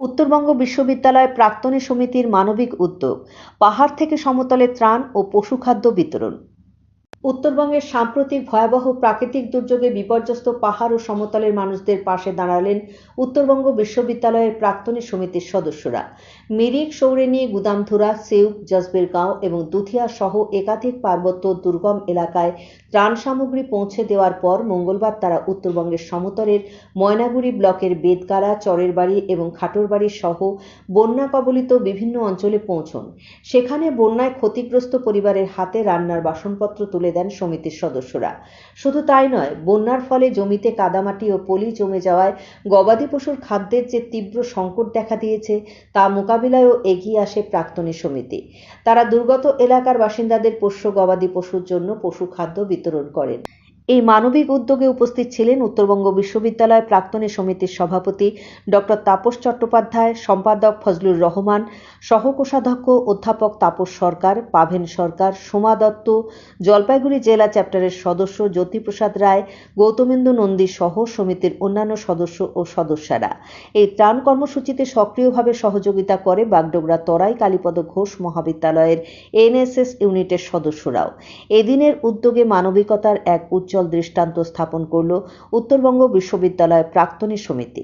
উত্তরবঙ্গ বিশ্ববিদ্যালয় প্রাক্তনী সমিতির মানবিক উদ্যোগ পাহাড় থেকে সমতলে ত্রাণ ও পশুখাদ্য বিতরণ। উত্তরবঙ্গের সাম্প্রতিক ভয়াবহ প্রাকৃতিক দুর্যোগে বিপর্যস্ত পাহাড় ও সমতলের মানুষদের পাশে দাঁড়ালেন উত্তরবঙ্গ বিশ্ববিদ্যালয়ের প্রাক্তনী সমিতির সদস্যরা। মিরিক সৌরে নিয়ে গুদামধুরা, সেউক জসবেরগাঁও এবং দুধিয়া সহ একাধিক পার্বত্য দুর্গম এলাকায় ত্রাণ সামগ্রী পৌঁছে দেওয়ার পর মঙ্গলবার তারা উত্তরবঙ্গের সমতলের ময়নাগুড়ি ব্লকের বেদগাড়া চরের বাড়ি এবং খাটোরবাড়ি সহ বন্যা কবলিত বিভিন্ন অঞ্চলে পৌঁছন। সেখানে বন্যায় ক্ষতিগ্রস্ত পরিবারের হাতে রান্নার বাসনপত্র তুলে দেন সমিতির সদস্যরা। শুধু তাই নয়, বন্যার ফলে জমিতে কাদামাটি ও পলি জমে যাওয়ায় গবাদি পশুর খাদ্যের যে তীব্র সংকট দেখা দিয়েছে, তা মোকাবিলায়ও এগিয়ে আসে প্রাক্তনী সমিতি। তারা দুর্গত এলাকার বাসিন্দাদের পোষ্য গবাদি পশুর জন্য পশু খাদ্য বিতরণ করেন। এই মানবিক উদ্যোগে উপস্থিত ছিলেন উত্তরবঙ্গ বিশ্ববিদ্যালয় প্রাক্তনী সমিতির সভাপতি ডক্টর তাপস চট্টোপাধ্যায়, সম্পাদক ফজলুর রহমান, সহকোষাধ্যক্ষ অধ্যাপক তাপস সরকার, পাভেন সরকার, সোমা দত্ত, জলপাইগুড়ি জেলা চ্যাপ্টারের সদস্য জ্যোতিপ্রসাদ রায়, গৌতমেন্দু নন্দী সহ সমিতির অন্যান্য সদস্য ও সদস্যরা। এই ত্রাণ কর্মসূচিতে সক্রিয়ভাবে সহযোগিতা করে বাগডোগরা তরাই কালীপদ ঘোষ মহাবিদ্যালয়ের এনএসএস ইউনিটের সদস্যরাও। এদিনের উদ্যোগে মানবিকতার এক উজ্জ্বল দৃষ্টান্ত স্থাপন করল উত্তরবঙ্গ বিশ্ববিদ্যালয় প্রাক্তনী সমিতি।